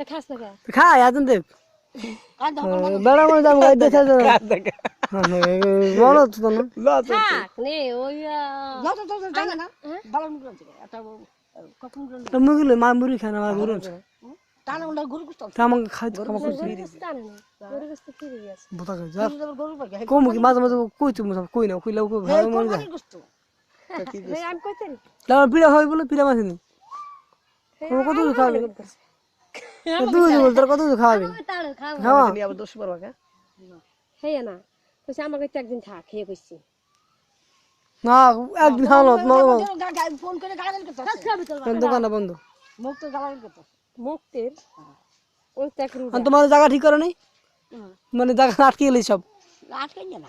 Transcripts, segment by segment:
তা খাস না কে? খাই আজন দেখ। বেড়া মানে যাব। গাই দেখে বলো তো না থাক নে ওই তো মুগলে মা মুড়ি খায় না আমার গরু খাই খাওয়া করছি গরু গোস্ত ফিরে গেছে। বোতা খাই যা। কম কি মাঝে মাঝে কই তুমি কই না কইলে কই ভালো মনে যায় আমি কইতে তারপর পিড়া হয় বলে পিড়া মাছ নি ও কত দূর বল তোর কত খাওয়াবে? খাওয়া। হেয়া? না কইছে আমার কাছে একদিন থাক খেয়ে কইছি। না একদিন খাওয়ালো তোমার ফোন করে গালাগালি করতে দোকানটা বন্ধ? মুখ তো গালাগালি করতে মুক্তের? ওই তো এক রুগা আর তোমার জায়গা ঠিক করে নাই মানে জায়গা আটকে গেলি সব। আটকে না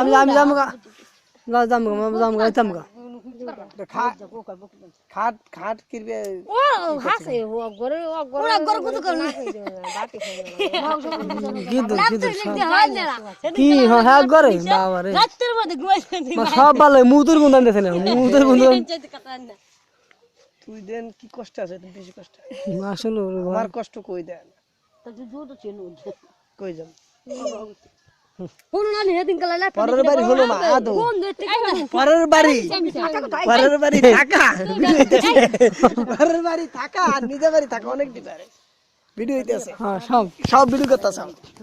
আমি আমি যাব গা। যা যাব গা যাব গা যাব খাট খাট কিরবে? ও হাসে ও গরে ও গরে গরে কত করে না বাটি খাই কিন্তু কিন্তু হয় না কি বাবা রে রাতের মধ্যে ঘুমাইছেন মা সব ভালো মুতুর গুন্দান মুতুর গুন্দান তুই দেন কি কষ্ট আছে তুমি বেশি কষ্ট আসলে আমার কষ্ট কই দেন? তো কই যাম পরের বাড়ি হলো মা আদৌ? পরের বাড়ি? পরের বাড়ি থাকা? পরের বাড়ি থাকা আর নিজের বাড়ি থাকা অনেক ভিডিও হইতেছে হ্যাঁ সব। সব ভিডিও করতেছে।